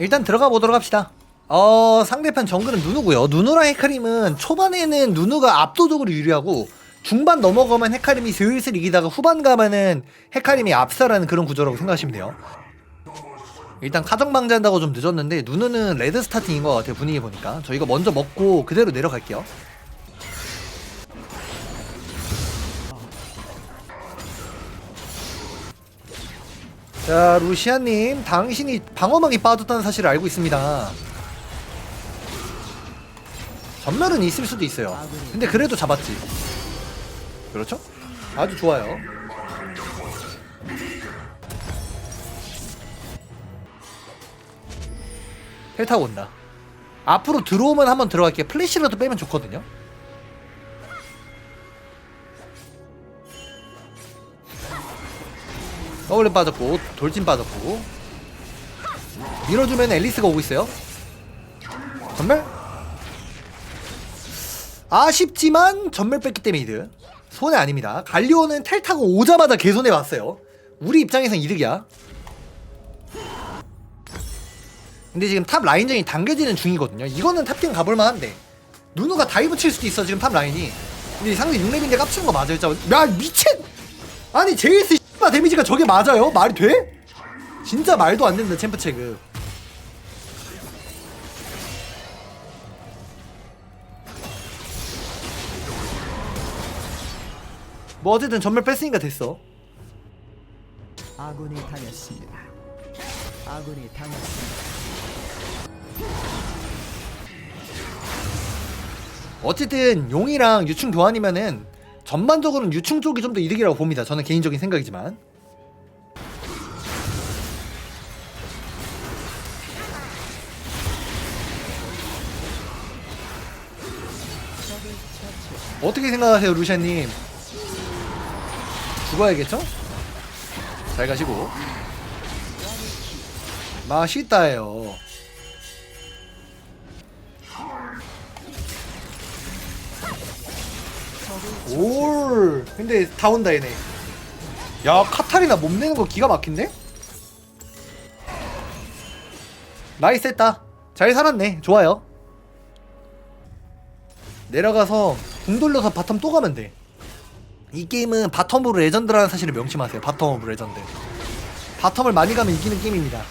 일단 들어가 보도록 합시다. 어 상대편 정글은 누누고요. 누누랑 헤카림은 초반에는 누누가 압도적으로 유리하고 중반 넘어가면 헤카림이 슬슬 이기다가 후반 가면은 헤카림이 압살하는 그런 구조라고 생각하시면 돼요. 일단 카정 방지한다고 좀 늦었는데 누누는 레드 스타팅인 것 같아요 분위기 보니까 저 이거 먼저 먹고 그대로 내려갈게요. 자 루시아님 당신이 방어막이 빠졌다는 사실을 알고 있습니다. 전멸은 있을 수도 있어요. 근데 그래도 잡았지. 그렇죠? 아주 좋아요. 헬 타고 온다. 앞으로 들어오면 한번 들어갈게요. 플래시라도 빼면 좋거든요. 더블렛 빠졌고 돌진 빠졌고 밀어주면 앨리스가 오고 있어요. 전멸? 아쉽지만 전멸 뺐기 때문에 이득. 손해 아닙니다. 갈리오는 텔 타고 오자마자 개손해 왔어요. 우리 입장에선 이득이야. 근데 지금 탑 라인전이 당겨지는 중이거든요. 이거는 탑갱 가볼만 한데. 누누가 다이브 칠 수도 있어, 지금 탑 라인이. 근데 상대 6렙인데 깝치는 거 맞아요. 야, 미친! 아니, 제이스 씨바 데미지가 저게 맞아요? 말이 돼? 진짜 말도 안 된다, 챔프 체그. 뭐 어쨌든 전멸 뺐으니까 됐어. 아군이 당했습니다. 아군이 당했습니다. 어쨌든 용이랑 유충 교환이면은 전반적으로는 유충 쪽이 좀 더 이득이라고 봅니다. 저는 개인적인 생각이지만. 어떻게 생각하세요, 루시아님? 죽어야겠죠? 잘 가시고. 맛있다요. 올 근데 다 온다 얘네. 야 카타리나 몸 내는 거 기가 막힌데? 나이스 했다. 잘 살았네. 좋아요. 내려가서 궁 돌려서 바텀 또 가면 돼이 게임은 바텀으로 레전드라는 사실을 명심하세요. 바텀으로 레전드. 바텀을 많이 가면 이기는 게임입니다.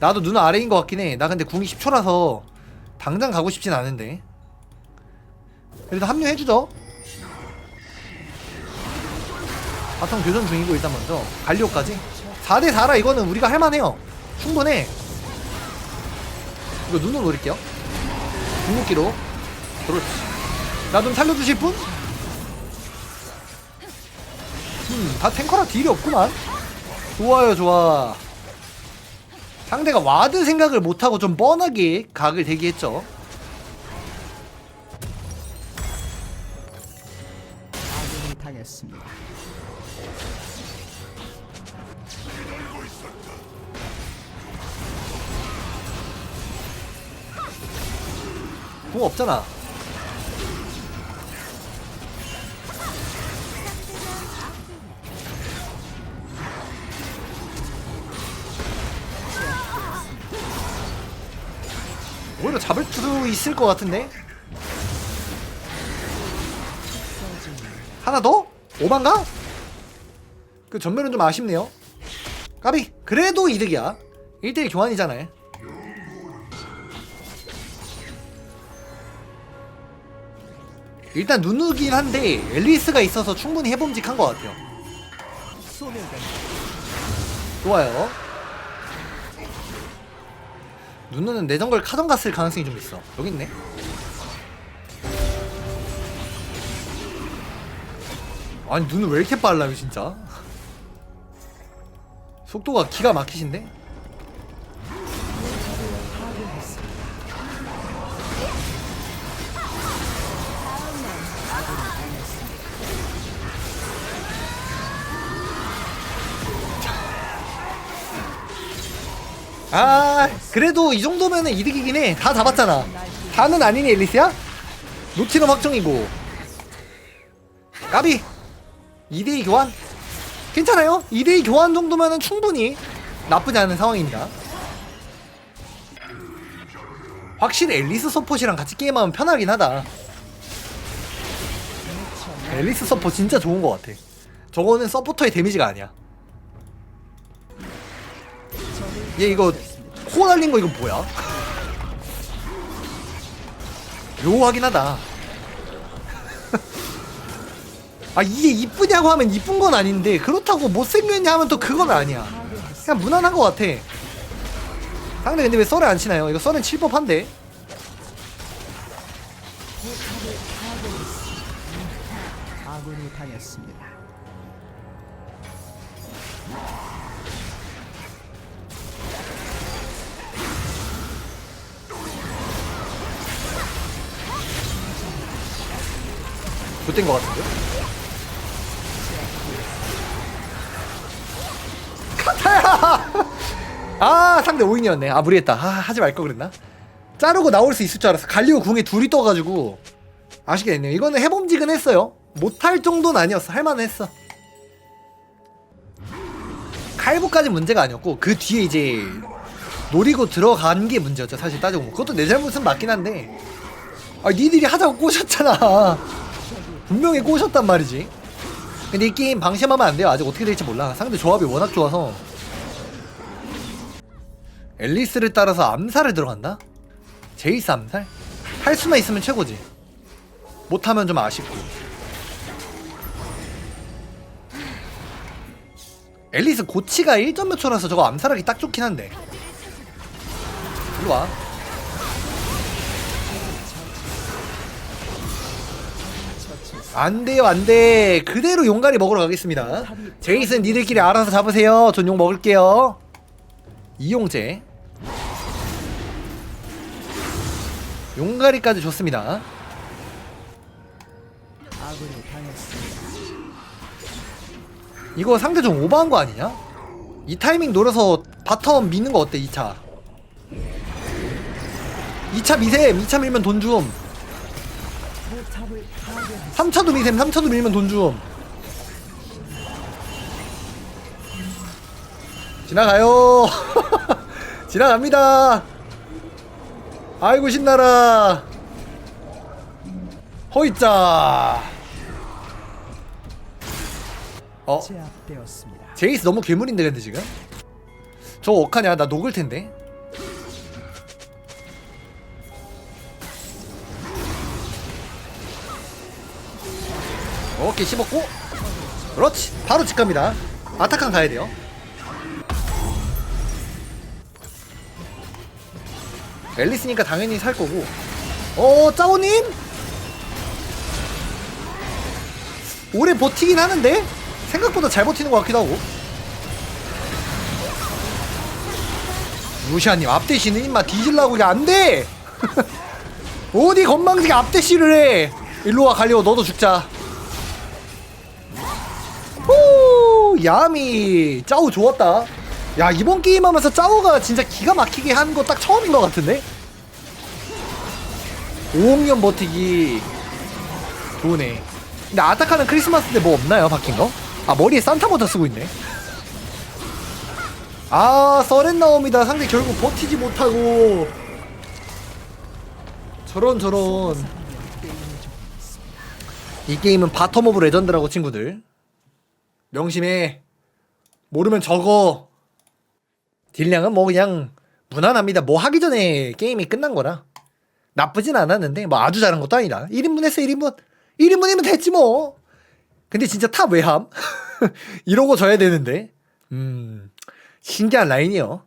나도 누나 아래인 것 같긴 해나 근데 궁이 10초라서 당장 가고 싶진 않은데 일단 합류해주죠. 바텀 교전 중이고 일단 먼저 갈리오까지 4대 4라 이거는 우리가 할만해요. 충분해. 이거 눈을 노릴게요. 궁극기로 그렇지. 나 좀 살려주실 분? 음, 다 탱커라 딜이 없구만. 좋아요, 좋아. 상대가 와드 생각을 못하고 좀 뻔하게 각을 대기했죠. 궁 없잖아. 오히려 잡을 수 있을 것 같은데? 하나 더? 오반가? 그 전면은 좀 아쉽네요. 까비. 그래도 이득이야. 1대1 교환이잖아요. 일단 누누긴 한데 앨리스가 있어서 충분히 해봄직한 것 같아요. 좋아요. 누누는 내정글 카정 갔을 가능성이 좀 있어. 여기 있네. 아니 눈은 왜 이렇게 빨라요 진짜? 속도가 기가 막히신데? 아 그래도 이 정도면은 이득이긴 해. 다 잡았잖아. 다는 아니니 앨리스야? 노티넘 확정이고. 까비 2대2 교환 괜찮아요 2대2 교환 정도면은 충분히 나쁘지 않은 상황입니다. 확실히 앨리스 서폿이랑 같이 게임하면 편하긴 하다. 앨리스 서폿 진짜 좋은 것 같아. 저거는 서포터의 데미지가 아니야. 얘 이거 코 날린 거 이거 뭐야? 묘하긴 하다. 아 이게 이쁘냐고 하면 이쁜 건 아닌데 그렇다고 못생겼냐 하면 또 그건 아니야. 그냥 무난한 것 같아. 상대 근데 왜 썰을 안 치나요? 이거 썰은 칠 법한데. 아군이 당했습니다. 못된 것 같은데? 아 상대 5인이었네. 아 무리했다. 아 하지 말 걸 그랬나? 자르고 나올 수 있을 줄 알았어. 갈리오 궁에 둘이 떠가지고. 아쉽게 됐네요. 이거는 해봄직은 못할 정도는 아니었어. 할만했어. 칼부까지 문제가 아니었고 그 뒤에 이제 노리고 들어간 게 문제였죠 사실. 따지고 보면. 그것도 내 잘못은 맞긴 한데. 아 니들이 하자고 꼬셨잖아. 분명히 꼬셨단 말이지. 근데 이 게임 방심하면 안 돼요. 아직 어떻게 될지 몰라. 상대 조합이 워낙 좋아서. 앨리스를 따라서 암살을 들어간다? 제이스 암살? 할 수만 있으면 최고지. 못하면 좀 아쉽고. 앨리스 고치가 1점 몇 초라서 저거 암살하기 딱 좋긴 한데. 일로 와. 안 돼요, 안 돼. 그대로 용가리 먹으러 가겠습니다. 제이슨 니들끼리 알아서 잡으세요. 전 용 먹을게요. 이용재. 용가리까지 좋습니다. 이거 상대 좀 오버한 거 아니냐? 이 타이밍 노려서 바텀 미는 거 어때, 2차? 2차 미셈, 2차 밀면 돈 줌. 포탑을 파괴했습니다. 3차도 미셈, 3차도 밀면 돈 줌. 지나가요. 지나갑니다. 아이고 신나라. 허이짜. 어, 제압되었습니다. 제이스 너무 괴물인데 근데 지금? 저거 어카냐? 나 녹을 텐데. 오케이 씹었고 그렇지 바로 집 갑니다 아타칸 가야 돼요 앨리스니까 당연히 살 거고. 어 짜오님? 오래 버티긴 하는데? 생각보다 잘 버티는 것 같기도 하고. 루시아님 앞대시는 임마 뒤질라고 이게 안돼! 어디 건방지게 앞대시를 해! 일로와 갈리오 너도 죽자. 오 야미. 짜오 좋았다 야 이번 게임 하면서 짜오가 진짜 기가 막히게 한 거 딱 처음인 것 같은데? 5억년 버티기 좋으네. 근데 아타카는 크리스마스 때 뭐 없나요 바뀐 거? 아 머리에 산타 모자 쓰고 있네. 아 서렌 나옵니다. 상대 결국 버티지 못하고. 저런 저런. 이 게임은 바텀 오브 레전드라고 친구들. 명심해. 모르면 적어 딜량은 뭐 그냥 무난합니다. 뭐 하기 전에 게임이 끝난 거라. 나쁘진 않았는데 뭐 아주 잘한 것도 아니다. 1인분 했어 1인분. 1인분이면 됐지 뭐. 근데 진짜 탑 외함? 이러고 져야 되는데. 음 신기한 라인이요